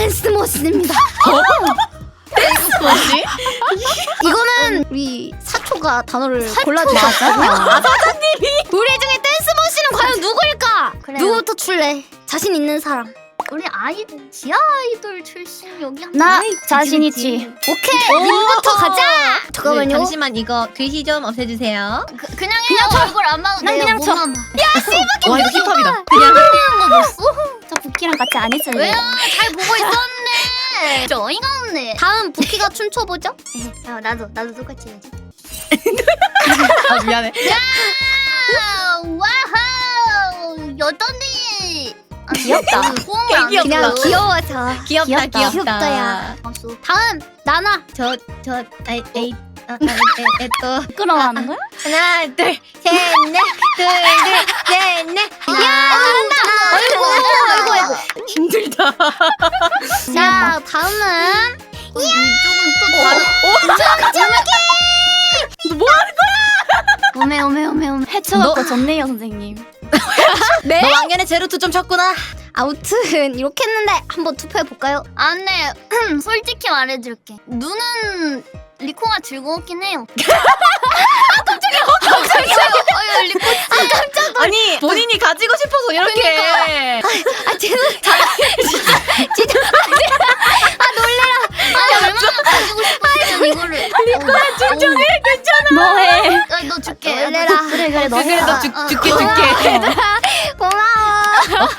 댄스 머신입니다. 뭐지? 이거는 우리 사초가 단어를 골라주셨거든요. 아, 사장님이 우리 중에 댄스 머신은 과연 누구일까? 그래요. 누구부터 출래? 자신 있는 사람. 우리 아이돌 지하 아이돌 출신 여기 한나 명. 자신 있지. 오케이, 님부터 가자. 잠깐만요. 네, 잠시만 이거 글씨 좀 없애주세요. 그, 그냥 해요 얼굴 안 봐도 난 돼요 그냥 쳐. 봐. 와 이거 힙합이다. 그냥 하는 거 봤어? 저 부키랑 같이 안 했어요. 왜요? 잘 보고 있었네. 저 어이가 없네. 다음 부키가 춤춰보죠. 야, 나도 나도 똑같이 해야지. 아 미안해. 아, 와우 여전히 아, 귀엽다. 호응을 안 귀엽다. 그냥 해줘. 귀여워서. 귀엽다 귀엽다. 귀엽다. 귀엽다 야. 박수. 다음 나나. 저저 에이 에이 아, 아, 에, 에, 또 끌어가는 거야? 하나 둘셋넷둘둘셋넷 야, 아이고, 아이고, 아이고. 힘들다. 자, 다음은 이쪽은 또 다른. 오메 오메 오메 오메 해쳐갖고 좋네요 선생님. 너 왕년에 제로투 좀 쳤구나. 아무튼 이렇게 했는데 한번 투표해 볼까요? 안돼. 솔직히 말해줄게. 눈은 리코가 즐거웠긴 해요. 아 깜짝이야. 깜짝이야. 어, 리코 씨. 아니 본인이 가지고 싶어서 이렇게. 아 죄송. 이거를. 리코야 진정해 괜찮아. 뭐해? 아, 너 줄게. 놀래라. 그래 그래 그래 너 죽, 어, 죽게 어. 죽게. 고마워.